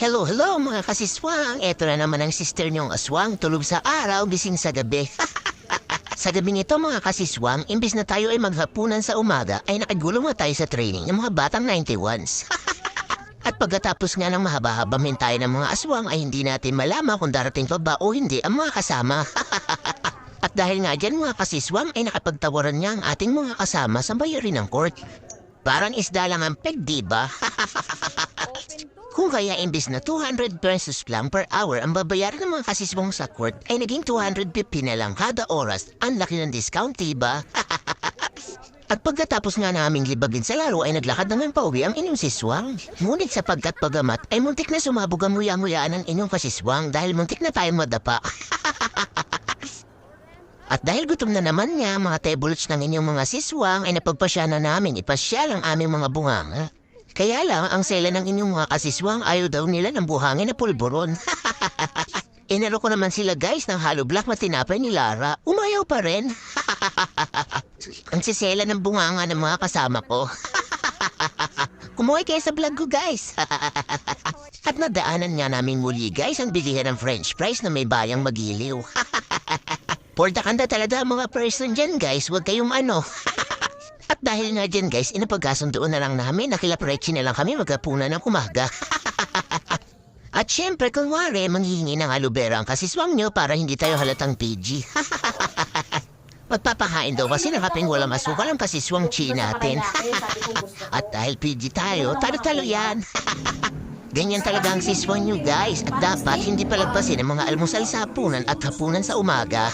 Hello, hello mga kasiswang. Ito na naman ang sister niyong aswang tulog sa araw, gising sa gabi. sa gabi nito mga kasiswang, imbis na tayo ay maghapunan sa umaga, ay nakagulong na tayo sa training ng mga batang 91s. At pagkatapos nga ng mahaba-haba tayo ng mga aswang ay hindi natin malaman kung darating pa ba o hindi ang mga kasama. At dahil nga dyan mga kasiswang ay nakapagtawaran niya ang ating mga kasama sa bayarin ng court. Parang isda lang ang peg, di ba? Kung kaya imbis na 200 pesos lang per hour ang babayaran ng mga kasiswang sa court ay naging 250 na lang kada oras. Ang laki ng discount, diba? At pagkatapos nga naming libagin sa laro ay naglakad naman pauwi ang inyong siswang. Ngunit sapagkat pagamat ay muntik na sumabog ang nguya-nguyaan ng inyong kasiswang dahil muntik na tayo madapa. At dahil gutom na naman niya, mga tebuluts ng inyong mga siswang ay napagpasya na namin ipasyal ang aming mga bunganga. Kaya lang, ang sela ng inyong mga kasiswang ayaw daw nila ng buhangin na pulburon. Inaro ko naman sila guys ng hollow block na tinapay ni Lara. Umayaw pa rin. ang sisela ng bunganga ng mga kasama ko. Kumuhay kayo sa vlog ko guys. At nadaanan nga namin muli guys ang bilihan ng french fries na may bayang magiliw. Porta kanda talaga mga person dyan guys, huwag kayong ano. At dahil nga dyan guys, inapagkasundoon na lang namin na kilaprechi na lang kami magkapunan ng umaga. At syempre, kunwari, manghihingi ng aloe vera ang kasiswang nyo para hindi tayo halatang PG. Magpapahain daw kasi ng kaping walang asukal ang kasiswang chi natin. At dahil PG tayo, talo-talo yan. Ganyan talaga ang siswang nyo guys at dapat hindi palagpasin ang mga almusal sa hapunan at hapunan sa umaga.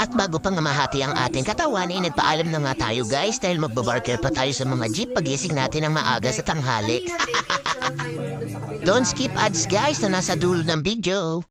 At bago pang mahati ang ating katawan ay nagpaalam na nga tayo guys dahil magbabarker pa tayo sa mga jeep pagising natin ng maaga sa tanghali. Don't skip ads guys na nasa dulo ng video.